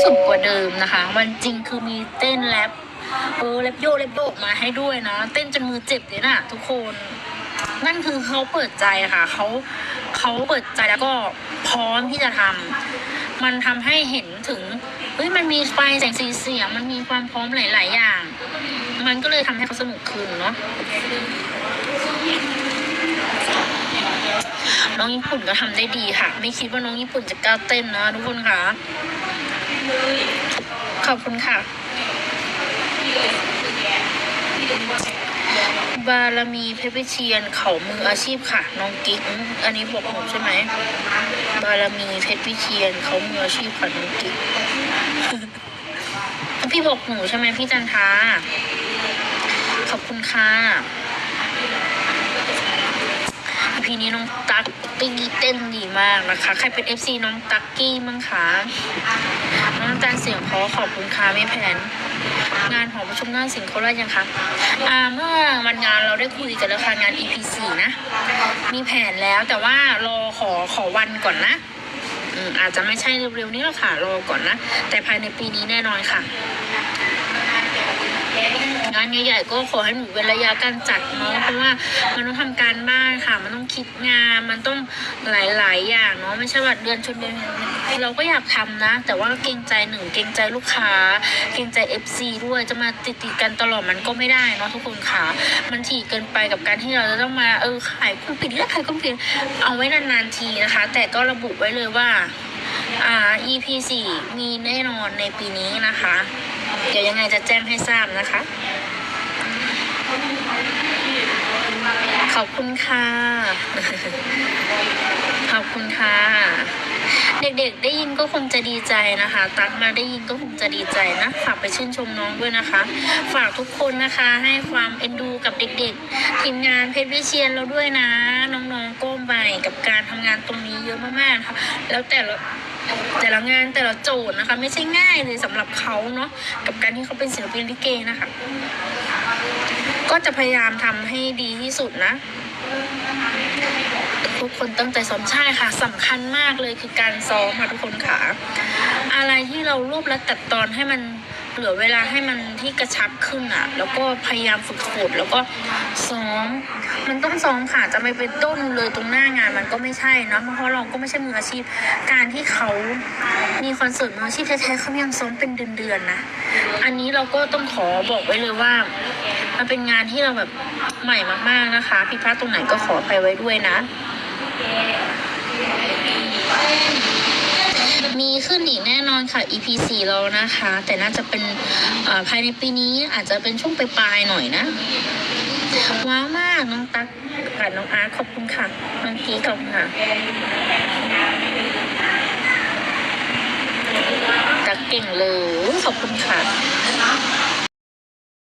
สุดกว่าเดิมนะคะ วันจริงคือมีเต้นแรปเออแรปโยแรปโยกมาให้ด้วยนะ เต้นจนมือเจ็บเลยนะทุกคน นั่นคือเขาเปิดใจค่ะเขาเขาเปิดใจแล้วก็พร้อมที่จะทำมันทำให้เห็นถึงเฮ้ยมันมีไฟแสงสีเสียงมันมีความพร้อมหลาย ๆ อย่าง มันก็เลยทำให้เขาสนุกขึ้นเนาะน้องญี่ปุ่นก็ทำได้ดีค่ะ ไม่คิดว่าน้องญี่ปุ่นจะกล้าเต้นนะทุกคนค่ะ ขอบคุณค่ะ บารมีเพชรวิเชียนเขามืออาชีพค่ะ น้องกิ๊ก อันนี้บอกหนูใช่ไหม บารมีเพชรวิเชียนเขามืออาชีพค่ะน้องกิ๊ก พี่บอกหนูใช่ไหมพี่จันทาขอบคุณค่ะ พีนี้น้องตั๊กตี้เต้นดีมากนะคะ ใครเป็น FC น้องตั๊กกี้มั้งคะน้องตาเสียงเพราะขอบคุณค่ะไม่แผน งานหอประชุมหน้าสิงห์โคราชยังคะอ่าเมื่อวันงานเราได้คุยกันแล้วค่ะงาน EP 4นะ มีแผนแล้วแต่ว่ารอขอขอวันก่อนนะอืมอาจจะไม่ใช่เร็วๆนี้หรอกค่ะรอก่อนนะ แต่ภายในปีนี้แน่นอนค่ะ งานใหญ่ๆก็ขอให้หนูเว้นระยะการจัดเนาะเพราะว่ามันต้องทำการบ้านค่ะ มันต้องคิดงานมันต้องหลายๆอย่างเนาะไม่ใช่ว่าเดือนชนเดือนเราก็อยากทำนะ แต่ว่าเกรงใจหนึ่งเกรงใจลูกค้า เกรงใจ FC ด้วยจะมาติดติดๆกันตลอดมันก็ไม่ได้เนาะทุกคนค่ะมันถี่เกินไปกับการที่เราจะต้องมาเออขายคุณปิดแล้วขายคุณปิดเอาไว้นานๆทีนะคะ แต่ก็ระบุไว้เลยว่า อ่า EP 4มีแน่นอนในปีนี้นะคะ เดี๋ยวยังไงจะแจ้งให้ทราบนะคะ ขอบคุณค่ะ ขอบคุณค่ะ เด็กๆ ได้ยินก็คงจะดีใจนะคะ ตักมาได้ยินก็คงจะดีใจนะ ฝากไปชื่นชมน้องด้วยนะคะ ฝากทุกคนนะคะให้ความเอ็นดูกับเด็กๆ ทีมงานเพชรวิเชียนเราด้วยนะ น้องๆก้มไปกับการทำงานตรงนี้เยอะมากๆนะคะแล้วแต่ละแต่ละงานแต่ละโจทย์นะคะ ไม่ใช่ง่ายเลยสำหรับเขาเนาะกับการที่เขาเป็นศิลปินลิเกนะคะ ก็จะพยายามทำให้ดีที่สุดนะ ทุกคนตั้งใจซ้อมใช่ค่ะสำคัญมากเลยคือการซ้อมค่ะทุกคนค่ะ อะไรที่เรารวบและตัดตอนให้มัน เหลือเวลาให้มันที่กระชับขึ้นอะ แล้วก็พยายามฝึกฝนแล้วก็ซ้อม มันต้องซ้อมค่ะจะไม่ไปต้นเลยตรงหน้างานมันก็ไม่ใช่นะเพราะเราก็ไม่ใช่มืออาชีพ การที่เขามีคอนเสิร์ตมืออาชีพแท้ๆเขายังซ้อมเป็นเดือนๆนะ อันนี้เราก็ต้องขอบอกไว้เลยว่า มันเป็นงานที่เราแบบใหม่มากๆนะคะผิดพลาดตรงไหนก็ขออภัยไว้ด้วยนะ มีขึ้นอีกแน่นอนค่ะ EP 4เรานะคะ แต่น่าจะเป็นภายในปีนี้อาจจะเป็นช่วงปลายๆหน่อยนะ ว้าวมากน้องตั๊กกับน้องอาร์ตขอบคุณค่ะน้องกีขอบคุณค่ะ ตั๊กเก่งเลยขอบคุณค่ะ